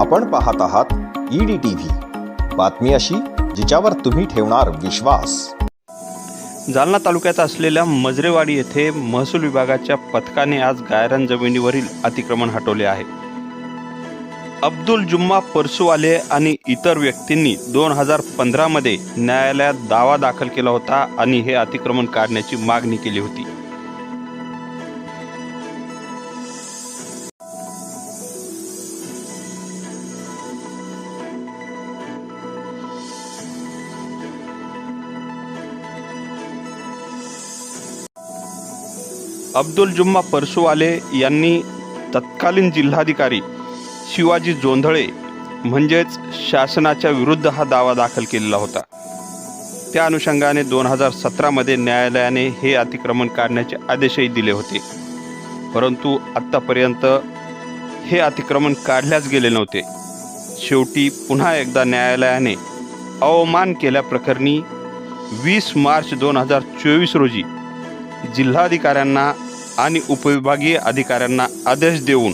आपण पाहत आहात ईडी टीव्ही बातमी अशी जिच्यावर तुम्ही ठेवणार विश्वास. जालना तालुक्यात असलेल्या मजरेवाडी येथे महसूल विभागाच्या पथकाने आज गायरान जमिनीवरील अतिक्रमण हटवले आहे. अब्दुल जुम्मा परसुवाले आणि इतर व्यक्तींनी दोन हजार पंधरामध्ये न्यायालयात दावा दाखल केला होता आणि हे अतिक्रमण काढण्याची मागणी केली होती. अब्दुल जुम्मा परसुवाले यांनी तत्कालीन जिल्हाधिकारी शिवाजी जोंधळे म्हणजेच शासनाच्या विरुद्ध हा दावा दाखल केलेला होता. त्या अनुषंगाने दोन हजार सतरामध्ये न्यायालयाने हे अतिक्रमण काढण्याचे आदेशही दिले होते. परंतु आत्तापर्यंत हे अतिक्रमण काढल्याच गेले नव्हते. शेवटी पुन्हा एकदा न्यायालयाने अवमान केल्याप्रकरणी वीस मार्च दोन हजार चोवीस रोजी जिल्हाधिकाऱ्यांना आणि उपविभागीय अधिकाऱ्यांना आदेश देऊन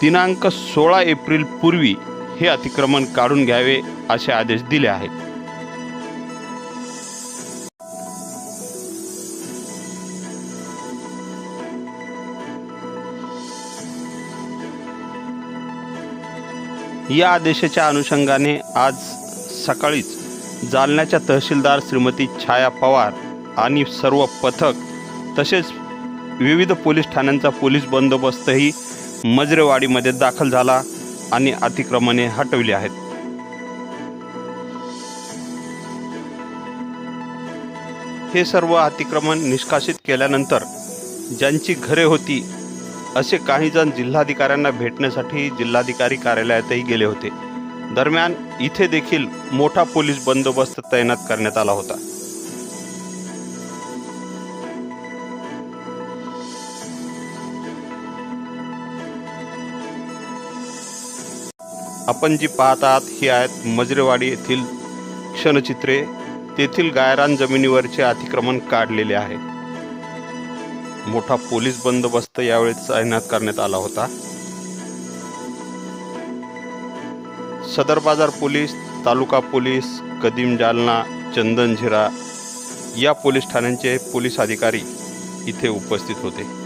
दिनांक सोळा एप्रिल पूर्वी हे अतिक्रमण काढून घ्यावे असे आदेश दिले आहेत. या आदेशाच्या अनुषंगाने आज सकाळीच जालन्याच्या तहसीलदार श्रीमती छाया पवार आणि सर्व पथक तसेच विविध पोलीस ठाण्यांचा पोलीस बंदोबस्तही मजरेवाडीमध्ये दाखल झाला आणि अतिक्रमणे हटवली आहेत. हे सर्व अतिक्रमण निष्कासित केल्यानंतर ज्यांची घरे होती असे काही जण जिल्हाधिकाऱ्यांना भेटण्यासाठी जिल्हाधिकारी कार्यालयातही गेले होते. दरम्यान इथे देखील मोठा पोलीस बंदोबस्त तैनात करण्यात आला होता. आपण जी पाहत आहात ही आहेत मजरेवाडी येथील क्षणचित्रे. तेथील गायरान जमिनीवरचे अतिक्रमण काढलेले आहे. मोठा पोलीस बंदोबस्त यावेळी तैनात करण्यात आला होता. सदर बाजार पोलीस तालुका पोलीस कदीम जालना चंदनझिरा या पोलीस ठाण्यांचे पोलीस अधिकारी इथे उपस्थित होते.